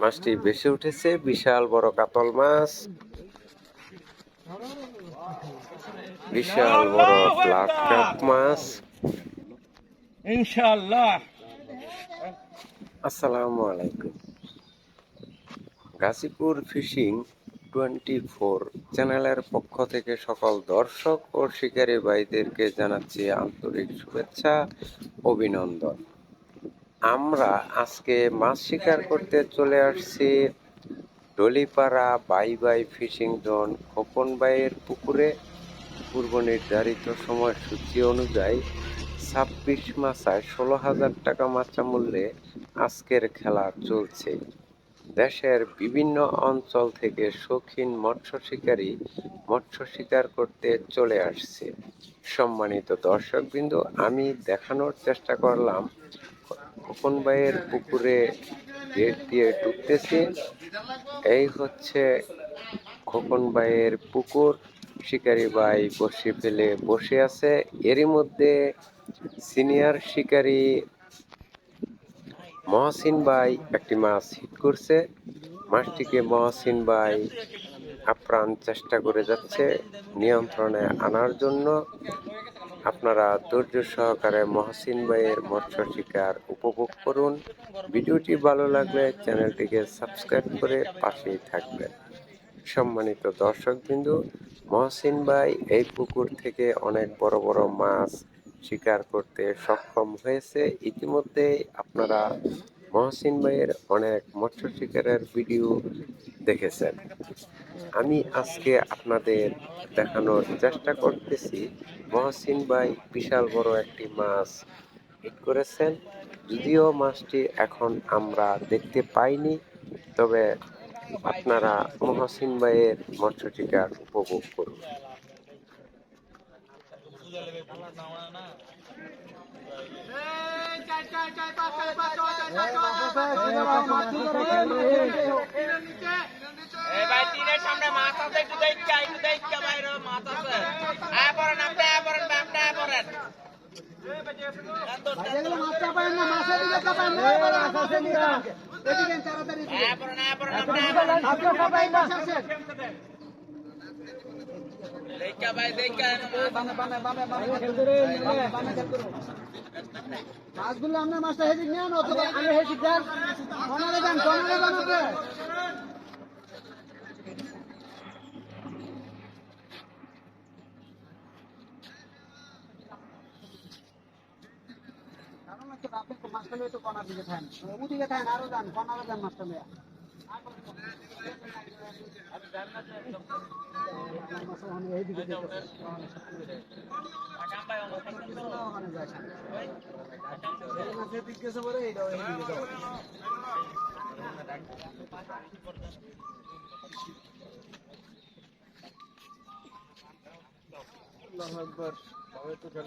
মাছটি ভেসে উঠেছে বিশাল বড় কাতল মাছ। বিশাল বড় ব্লাড কাপ মাছ। ইনশাআল্লাহ। আসসালামু আলাইকুম। গাজীপুর ফিশিং টোয়েন্টি ফোর চ্যানেলের পক্ষ থেকে সকল দর্শক ও শিকারী ভাইদেরকে জানাচ্ছি আন্তরিক শুভেচ্ছা অভিনন্দন। আমরা আজকে মাছ শিকার করতে চলে আসছি। Dolipara bye bye fishing zone Khokon বাইয়ের পুকুরে। পূর্ব নির্ধারিত সময়সূচি অনুযায়ী ছাব্বিশ মাসায় ষোলো হাজার টাকা মাত্রা মূল্যে আজকের খেলা চলছে। দেশের বিভিন্ন অঞ্চল থেকে শৌখিন মৎস্য শিকারী মৎস্য শিকার করতে চলে আসছে। সম্মানিত দর্শকবৃন্দ, আমি দেখানোর চেষ্টা করলাম খোকন ভাইয়ের পুকুরে গেট দিয়ে ঢুকতেছি। এই হচ্ছে খোকন ভাইয়ের পুকুর। শিকারি ভাই বসে ফেলে বসে আছে। এরই মধ্যে সিনিয়র শিকারী মহসিন ভাই একটি মাছ হিট করছে। মাছটিকে মহসিন ভাই আপ্রাণ চেষ্টা করে যাচ্ছে নিয়ন্ত্রণে আনার জন্য। আপনারা ধৈর্য সহকারে মহসিন ভাইয়ের মৎস্য শিকার উপভোগ করুন। ভিডিওটি ভালো লাগলে চ্যানেলটিকে সাবস্ক্রাইব করে পাশেই থাকবেন। সম্মানিত দর্শকবৃন্দু, মহসিন ভাই এই পুকুর থেকে অনেক বড় বড় মাছ শিকার করতে সক্ষম হয়েছে। ইতিমধ্যে আপনারা মহসিন ভাইয়ের অনেক মৎস্য শিকারের ভিডিও দেখেছেন। আমি আজকে আপনাদের দেখানোর চেষ্টা করতেছি। মহসিন ভাই বিশাল বড় একটি মাছ হিট করেছেন। যদিও মাছটি এখন আমরা দেখতে পাইনি, তবে আপনারা মহসিন ভাইয়ের মৎস্য শিকার উপভোগ করুন। ভাই তীরের সামনে মাছ আছে একটু দেখা একটু দেখা বাইরে মাছ আছে আয় পড়েন আপনি আয় পড়েন আপনি আয় পড়েন আয় পড়েন আয় পড়েন আপনি আয় পড়েন দেখা ভাই দেখা মাছগুলো আপনার মাছটা হেদিক নেন অথবা আমি হেদিক দেন কনারে দেন কনারে দেন আপনি কারণ হচ্ছে আপনি তো তো কনার দিকে থাকেন ওদিকে থাকেন আরও যান কনারে যান মাছটা লইয়া এইদিকে ওখানে যায় মাছের দিক গেছে বলে এইটা এইদিকে যাবে আল্লাহু আকবার ভাবে তো খেল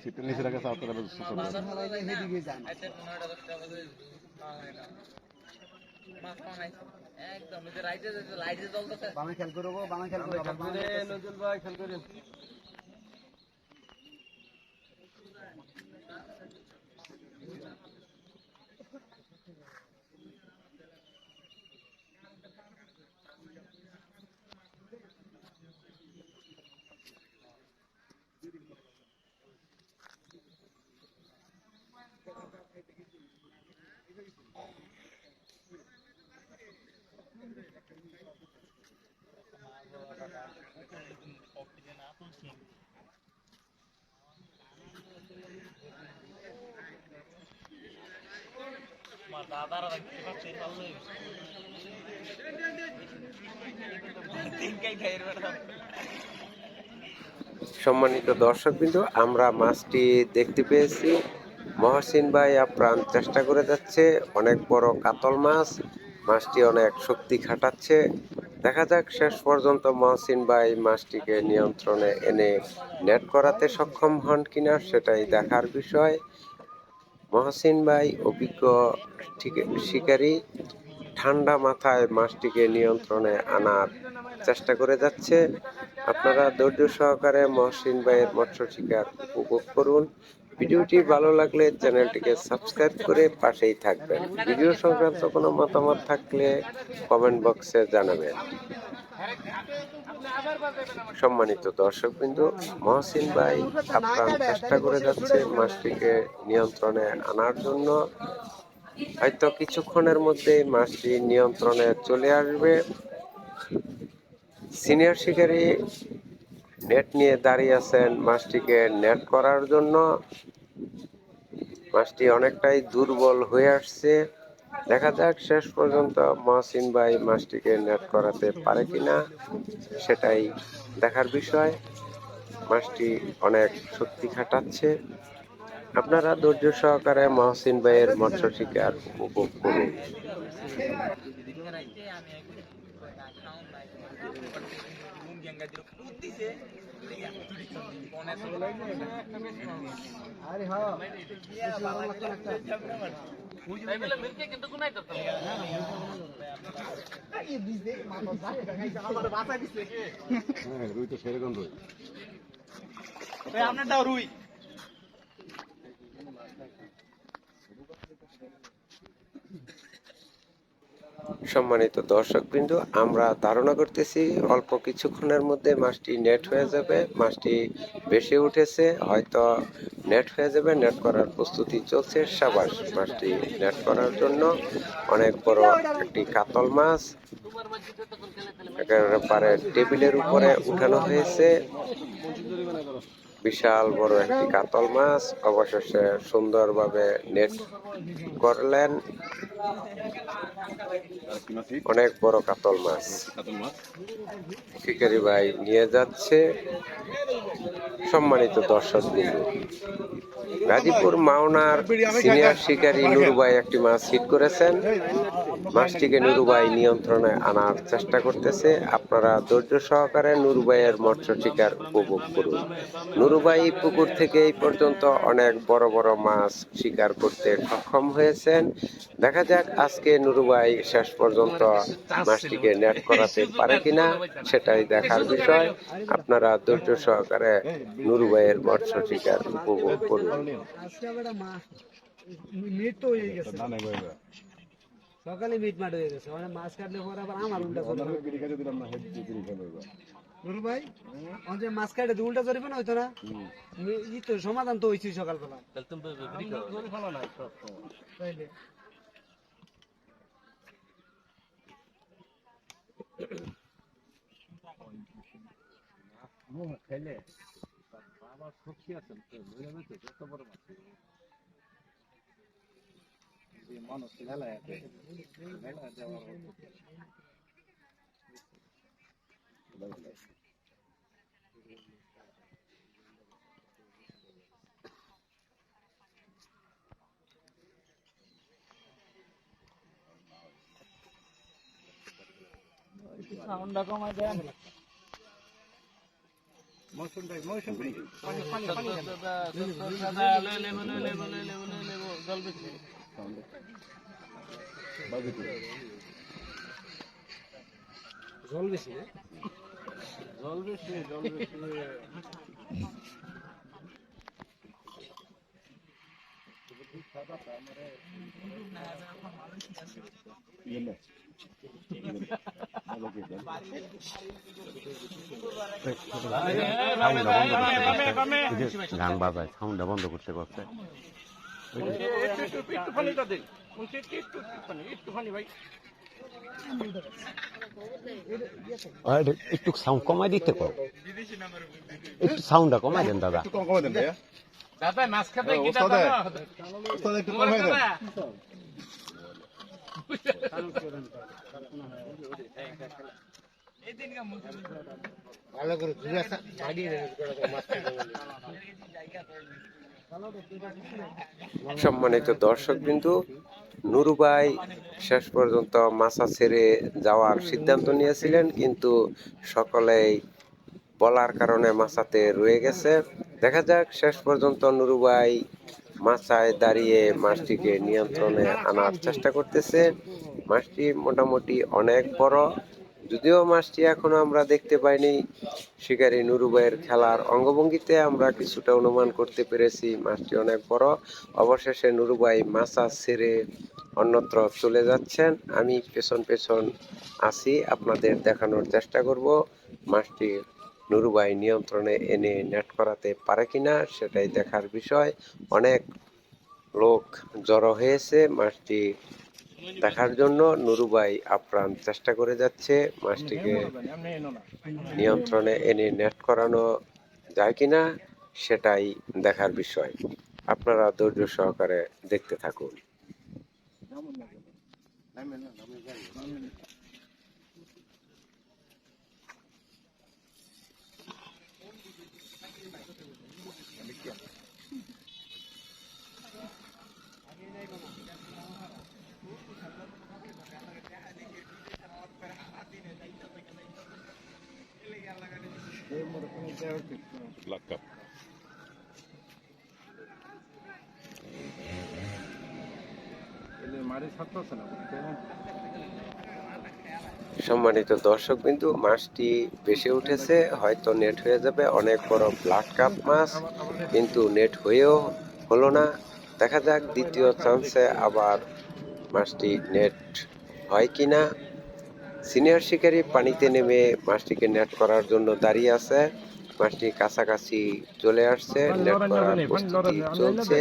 সিটের নিচে রাখা লাইটে জ্বলতেছে বামে খেল করব বামে খেল করব নজরুল ভাই খেল করেন সম্মানিত দর্শকবৃন্দ, আমরা মাছটি দেখতে পেয়েছি। মহসিন ভাই আপ্রাণ চেষ্টা করে যাচ্ছে, অনেক বড় কাতল মাছ, মাছটি অনেক শক্তি খাটাচ্ছে। দেখা যাক, শেষ পর্যন্ত মহসিন ভাই মাছটিকে নিয়ন্ত্রণে এনে নেট করাতে সক্ষম হন কিনা, সেটাই দেখার বিষয়। মহসিন ভাই অভিজ্ঞ শিকারী, ঠান্ডা মাথায় মাছটিকে নিয়ন্ত্রণে আনার চেষ্টা করে যাচ্ছে। আপনারা ধৈর্য সহকারে মহসিন ভাইয়ের মৎস্য শিকার উপভোগ করুন। ভিডিওটি ভালো লাগলে চ্যানেলটিকে সাবস্ক্রাইব করে পাশেই থাকবেন। ভিডিও সংক্রান্ত কোনো মতামত থাকলে কমেন্ট বক্সে জানাবেন। সম্মানিত দর্শক বিন্দু মহসিন ভাই আপ্রাণ চেষ্টা করে যাচ্ছে মাছটিকে নিয়ন্ত্রণে আনার জন্য। হয়তো কিছুক্ষণের মধ্যেই মাছটি নিয়ন্ত্রণে চলে আসবে। সিনিয়র শিকারী নেট নিয়ে দাঁড়িয়ে আছেন মাছটিকে নেট করার জন্য। মাছটি অনেকটাই দুর্বল হয়ে আসছে। দেখা যাক শেষ পর্যন্ত মহসিন ভাই মাছটিকে নেট করাতে পারে কিনা, সেটাই দেখার বিষয়। মাছটি অনেক শক্তি খাটাচ্ছে। আপনারা ধৈর্য সহকারে মহসিন ভাইয়ের মৎস্য শিকার উপভোগ করুন। আরে হ্যাঁ। হ্যাঁ রুই তো সেরকম রুই। আপনারটাও রুই। সম্মানিত দর্শক বিন্দু আমরা ধারণা করতেছি অল্প কিছুক্ষণের মধ্যে মাছটি নেট হয়ে যাবে। মাছটি বেশি উঠেছে, হয়তো নেট হয়ে যাবে নেট করার প্রস্তুতি চলছে। সাবাস, মাছটি নেট করার জন্য অনেক বড় একটি কাতল মাছ। একেবারে টেবিলের উপরে উঠানো হয়েছে। বিশাল বড় একটি কাতল মাছ। অবশেষে সুন্দরভাবে নেট করলেন। অনেক বড় কাতল মাছ। শিকারি ভাই নিয়ে যাচ্ছে। সম্মানিত দর্শক বিন্দু, গাজীপুর মাওনার সিনিয়র শিকারী নুরুবাই একটি মাছ হিট করেছেন। মাছটিকে নুরুবাই নিয়ন্ত্রণে আনার চেষ্টা করতেছে। আপনারা ধৈর্য সহকারে নুরুবাইয়ের মৎস্য শিকার উপভোগ করুন। নুরুবাই পুকুর থেকে এই পর্যন্ত অনেক বড় বড় মাছ শিকার করতে সক্ষম হয়েছেন। দেখা যাক আজকে নুরুবাই শেষ পর্যন্ত মাছটিকে নেট করাতে পারে কিনা সেটাই দেখার বিষয়। আপনারা ধৈর্য সহকারে নুরুবাইয়ের মৎস্য শিকার উপভোগ করুন। মিট সকালে মিট মাঠ হয়ে গেছে মানে মাছ কাটলে পরে আবার আমার উল্টা নুরু ভাই অঞ্চে মাছ কাটে দিয়ে উল্টা না হইতো না? ই তো সমাধান তো হয়েছে সকালবেলা। তাইলে বাজি তো জল বেশি না ইয়ে ভালো কি গান বাজায় সাউন্ডটা বন্ধ করতে করতে একটু পানিটা দেন একটু একটু পানি একটু পানি ভাই একটু সাউন্ড কমাই দিতে কো একটু সাউন্ডটা কমাই দেন দাদা। কমাই দেন। দাদা মাছ খেতে হ্যাঁ, কি ওস্তাদ দাদা ওস্তাদ একটু কমাই দেন ভালো করে ধুয়ে ছাড়িয়ে সম্মানিত দর্শক বিন্দু নুরুবাই শেষ পর্যন্ত মাছা ছেড়ে যাওয়ার সিদ্ধান্ত নিয়েছিলেন, কিন্তু সকলেই বলার কারণে মাছাতে রয়ে গেছে। দেখা যাক, শেষ পর্যন্ত নুরুবাই মাছায় দাঁড়িয়ে মাছটিকে নিয়ন্ত্রণে আনার চেষ্টা করতেছে। মাছটি মোটামুটি অনেক বড়। যদিও মাছটি এখনও আমরা দেখতে পাইনি। শিকারী নুরুবাইয়ের খেলার অঙ্গভঙ্গিতে আমরা কিছুটা অনুমান করতে পেরেছি মাছটি অনেক বড়। অবশেষে নুরুবাই মাছা ছেড়ে অন্যত্র চলে যাচ্ছেন। আমি পেছন পেছন আছি, আপনাদের দেখানোর চেষ্টা করব মাছটি নুরুবাই নিয়ন্ত্রণে এনে নেট করাতে পারে কিনা সেটাই দেখার বিষয়। অনেক লোক জড়ো হয়েছে মাছটি দেখার জন্য নুরুবাই আপ্রাণ চেষ্টা করে যাচ্ছে, মাছটিকে নিয়ন্ত্রণে এনে নেট করানো যায় কিনা সেটাই দেখার বিষয়। আপনারা ধৈর্য সহকারে দেখতে থাকুন। Black cup. সম্মানিত দর্শক বিন্দু মাছটি বেশি উঠেছে, হয়তো নেট হয়ে যাবে অনেক বড় ব্লাড কাপ মাছ, কিন্তু নেট হয়েও হলো না। দেখা যাক দ্বিতীয় চান্সে আবার মাছটি নেট হয় কিনা। সিনিয়র শিকারী পানিতে নেমে মাছটিকে নেট করার জন্য দাঁড়িয়ে আছে। মাছটি কাছাকাছি চলে আসছে নেট করার প্রস্তুতি চলছে।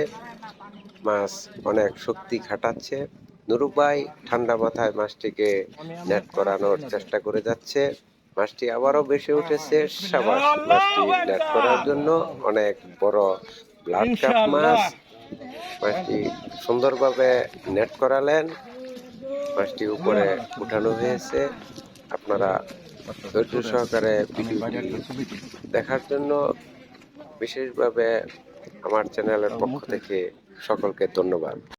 মাছ অনেক শক্তি খাটাচ্ছে। নুরুবাই ঠান্ডা মাথায় মাছটিকে নেট করানোর চেষ্টা করে যাচ্ছে। মাছটি আবারও বেশি উঠেছে সাবাস মাছটি নেট করার জন্য। অনেক বড় ব্লাড কাপ মাছ। মাছটি সুন্দরভাবে নেট করালেন। মাছটি উপরে উঠানো হয়েছে। আপনারা ধৈর্য সহকারে দেখার জন্য বিশেষভাবে আমার চ্যানেলের পক্ষ থেকে সকলকে ধন্যবাদ।